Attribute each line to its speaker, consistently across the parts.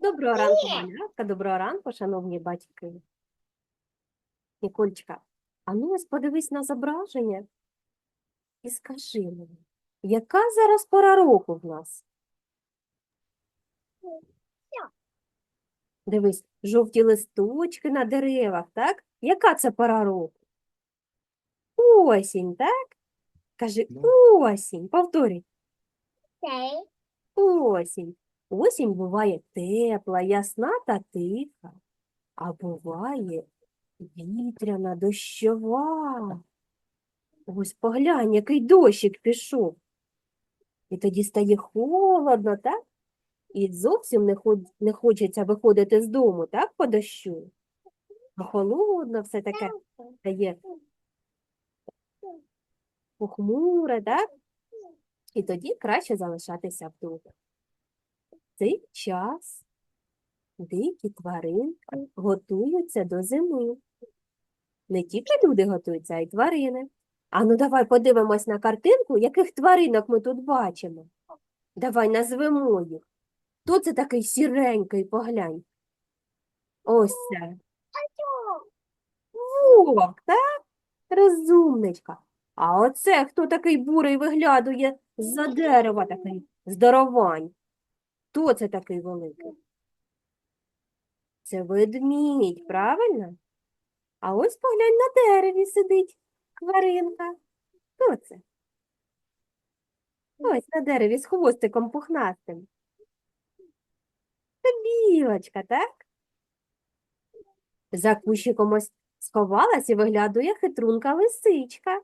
Speaker 1: Доброго ранку, малятка, доброго ранку, шановні батьки. Нікольчика, а ну ось подивись на зображення і скажи мені, яка зараз пора року в нас? Дивись, жовті листочки на деревах, так? Яка це пора року? Осінь, так? Кажи осінь, повторюй. Осінь. Осінь буває тепла, ясна та тиха, а буває вітряна, дощова. Ось поглянь, який дощик пішов. І тоді стає холодно, так? І зовсім не, не хочеться виходити з дому, так, по дощу. А холодно все таке стає похмуре, так? І тоді краще залишатися вдома. Цей час дикі тваринки готуються до зими. Не тільки люди готуються, а й тварини. А ну давай подивимось на картинку, яких тваринок ми тут бачимо. Давай назвемо їх. Хто це такий сіренький, поглянь? Ось це. Вовк, так? Розумничка. А оце хто такий бурий виглядує з-за дерева такий здоровань? Хто це такий великий? Це ведмідь, правильно? А ось поглянь на дереві сидить тваринка. Хто це? Ось на дереві з хвостиком пухнастим. Це білочка, так? За кущиком ось сховалась і виглядує хитрунка лисичка.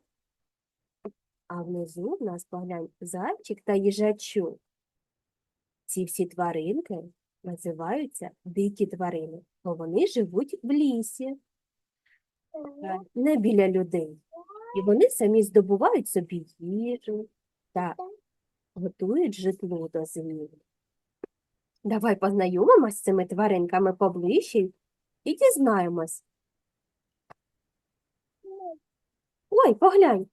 Speaker 1: А внизу в нас поглянь зайчик та їжачок. Ці всі тваринки називаються дикі тварини, бо вони живуть в лісі, не біля людей. І вони самі здобувають собі їжу та готують житло до зими. Давай познайомимось з цими тваринками поближче і дізнаємось. Ой, поглянь,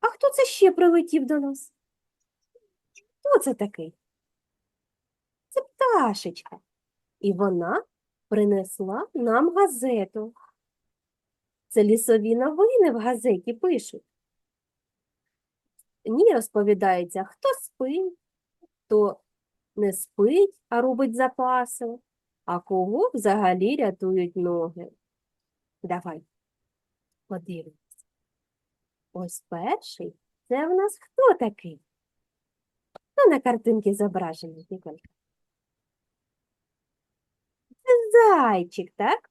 Speaker 1: а хто це ще прилетів до нас? Хто це такий? Це пташечка. І вона принесла нам газету. Це лісові новини в газеті пишуть. В ній розповідається, хто спить, хто не спить, а робить запаси, а кого взагалі рятують ноги. Давай подивимось. Ось перший це в нас хто такий? Хто на картинці зображений, Ніколька? Це зайчик, так?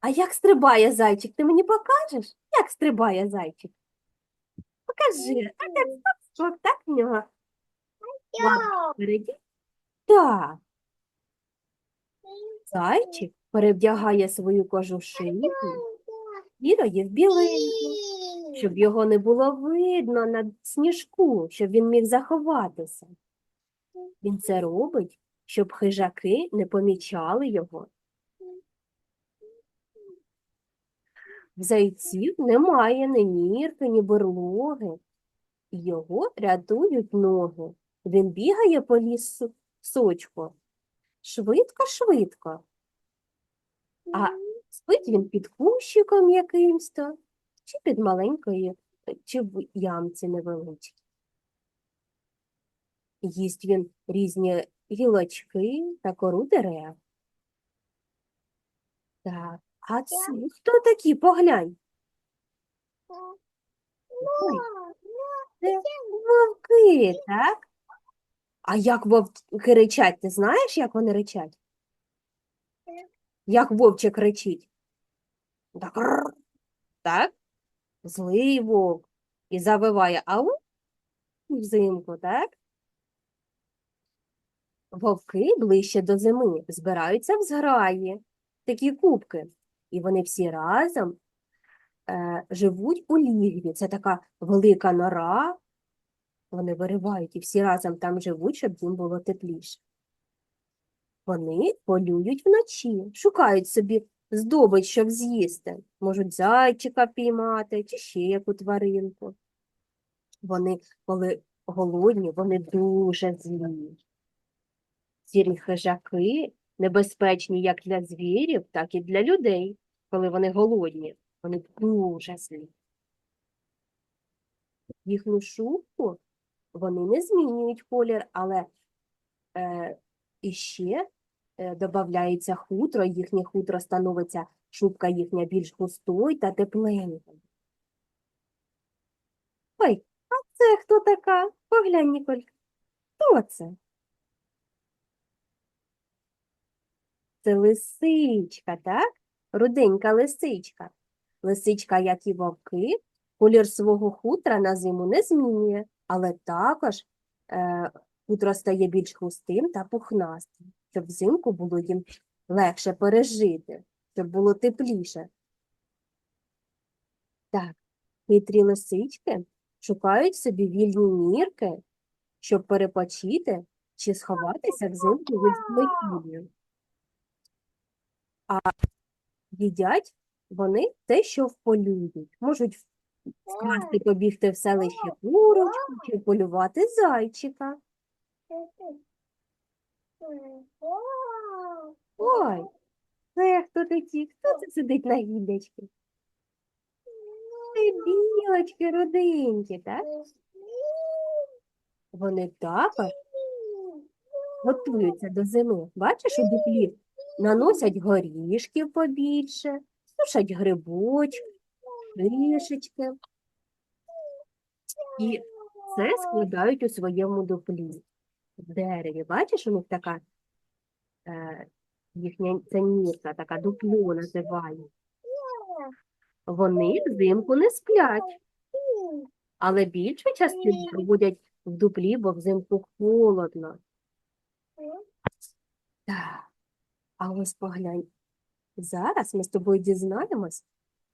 Speaker 1: А як стрибає зайчик? Ти мені покажеш? Як стрибає зайчик? Покажи. А так, стоп, стоп, так в нього лапки впереді? Так. Зайчик перевдягає свою кожушинку вірою в біленьку, щоб його не було видно на сніжку, щоб він міг заховатися. Він це робить, щоб хижаки не помічали його. В зайців немає ні нірки, ні берлоги. Його рятують ноги. Він бігає по лісу сочко. Швидко-швидко. А спить він під кущиком якимсь то, чи під маленькою, чи в ямці невеличкій. Їсть він різні гілочки та кору дерев. Так, а це хто такі? Поглянь. Ой, Це вовки, так? А як вовки ричать, ти знаєш, як вони ричать? Як вовчик кричить? Так, так? Злий вовк. І завиває ау взимку, так? Вовки ближче до зими збираються в зграї, такі кубки. І вони всі разом е, живуть у лігві. Це така велика нора. Вони виривають і всі разом там живуть, щоб їм було тепліше. Вони полюють вночі, шукають собі здобич, щоб з'їсти. Можуть зайчика піймати чи ще яку тваринку. Вони, коли голодні, вони дуже злі. Сірі хижаки небезпечні як для звірів, так і для людей, коли вони голодні. Вони дуже злі. Їхню шубку вони не змінюють колір, але е, іще е, додається хутро, їхнє хутро становиться, шубка їхня більш густою та тепленькою. Ой, а це хто така? Поглянь, Ніколька. Хто це? Це лисичка, так? Руденька лисичка. Лисичка, як і вовки, колір свого хутра на зиму не змінює, але також е, хутро стає більш густим та пухнастим, щоб взимку було їм легше пережити, щоб було тепліше. Так, хитрі лисички шукають собі вільні нірки, щоб перепочити чи сховатися взимку від злодіїв. А їдять вони те, що вполюють. Можуть вкрасти побігти в селище курочку чи полювати зайчика. Ой, це хто такі? Хто це сидить на гіллячці? Це білочки родинки, так? Вони також готуються до зими. Бачиш, у дуплі наносять горішків побільше, сушать грибочки, трішечки. І це складають у своєму дуплі. В дереві. Бачиш, у них така е, їхня ця нірка, така дупло називають. Вони взимку не сплять, але більшу частину проводять в дуплі, бо взимку холодно. Так, а ось поглянь. Зараз ми з тобою дізнаємось,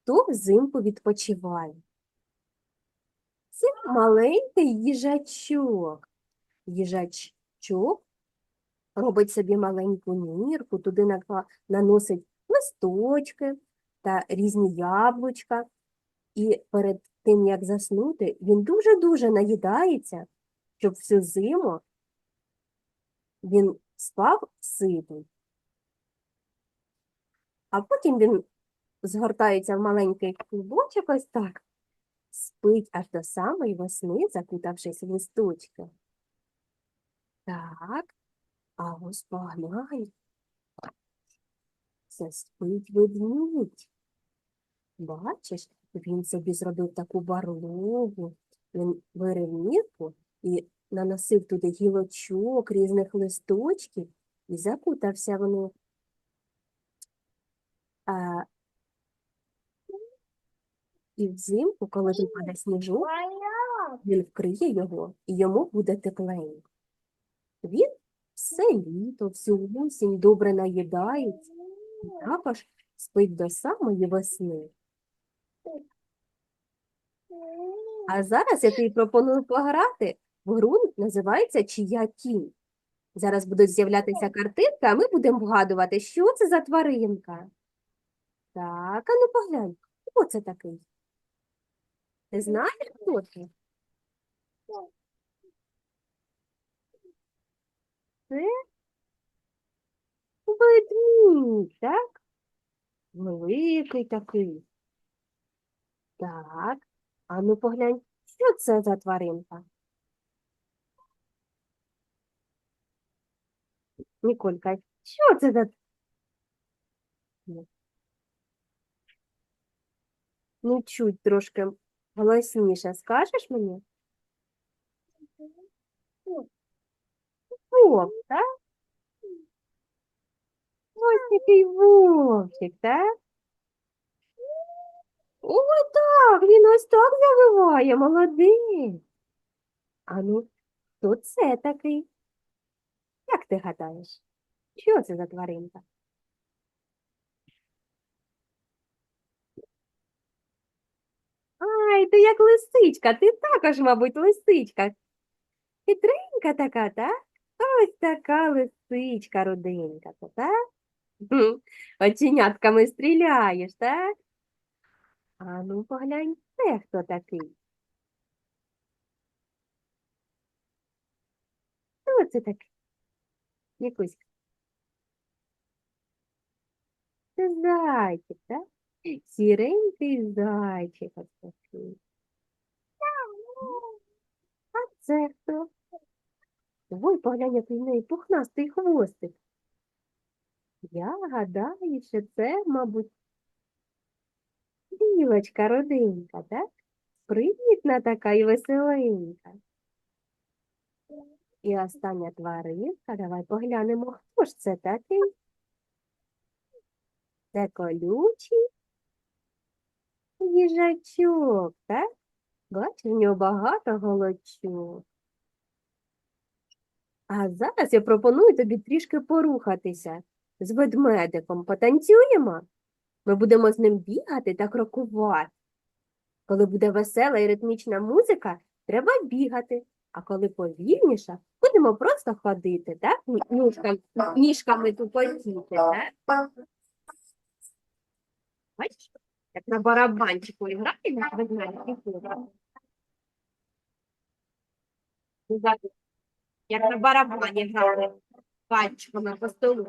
Speaker 1: хто взимку відпочиває. Це маленький їжачок. Їжачок робить собі маленьку нірку, туди наносить листочки та різні яблучка. І перед тим, як заснути, він дуже-дуже наїдається, щоб всю зиму він спав ситий. А потім він згортається в маленький клубочок ось так, спить аж до самої весни, закутавшись в листочки. Так, а ось поглянь. Це спить ведмідь. Бачиш, він собі зробив таку барлогу. Він вирив нірку і наносив туди гілочок, різних листочків і закутався в них. А, і взимку, коли випаде сніжок, він вкриє його, і йому буде тепленько. Він все літо, всю осінь добре наїдається, і також спить до самої весни. А зараз я тобі пропоную пограти в гру, називається Чия тінь. Зараз будуть з'являтися картинки, а ми будемо вгадувати, що це за тваринка. Так, а ну поглянь, хто це такий? Ти знаєш, хто це? Це ведмідь, так? Великий такий. Так, а ну поглянь, що це за тваринка? Ніколька, що це за Ну. Чуть трошки голосніше скажеш мені? Вовк, так? Ось такий вовчик, так? О, так, він ось так завиває, молодець. А ну, хто це такий? Як ти гадаєш? Що це за тваринка? Ай, ти як лисичка, ти також, мабуть, лисичка. Хитренька така, так? Ось така лисичка руденька, то так? Оченятками стріляєш, так? А ну поглянь, це хто такий? Хто це такий? Нікуська. Це зайчик, так? Сіренький зайчик такий. А це хто? Ой, поглянь, який в неї пухнастий хвостик. Я гадаю, що це, мабуть, білочка родинка, так? Привітна така і веселенька. І остання тваринка, давай поглянемо, хто ж це такий? Це колючий їжачок, так? Бачиш, в нього багато голочок. А зараз я пропоную тобі трішки порухатися з ведмедиком. Потанцюємо? Ми будемо з ним бігати та крокувати. Коли буде весела і ритмічна музика, треба бігати. А коли повільніша, будемо просто ходити, так? Ніжками, ніжками тупотіти, так? Бачиш, як на барабанчику грає на ведмедик і ходить. Ну, так, Як на барабані грає пальчиками по столу.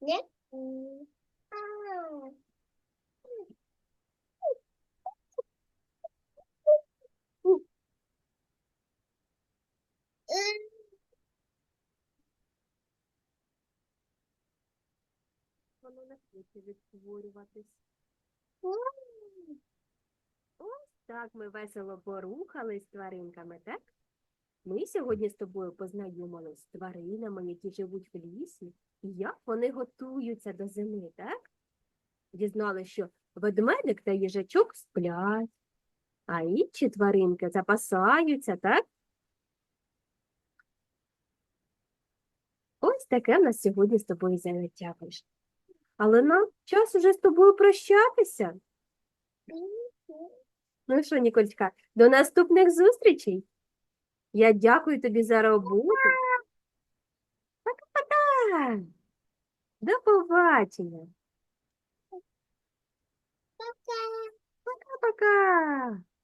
Speaker 2: Нет?
Speaker 1: Воно не хоче відтворюватись. Так, ми весело порухались з тваринками, так? Ми сьогодні з тобою познайомились з тваринами, які живуть в лісі, як вони готуються до зими, так? Дізналися, що ведмедик та їжачок сплять, а інші тваринки запасаються, так? Ось таке в нас сьогодні з тобою заняття вийшло. Але нам час уже з тобою прощатися. Ну що, Нікольчка, до наступних зустрічей. Я дякую тобі за роботу. До побачення. Пока-пока.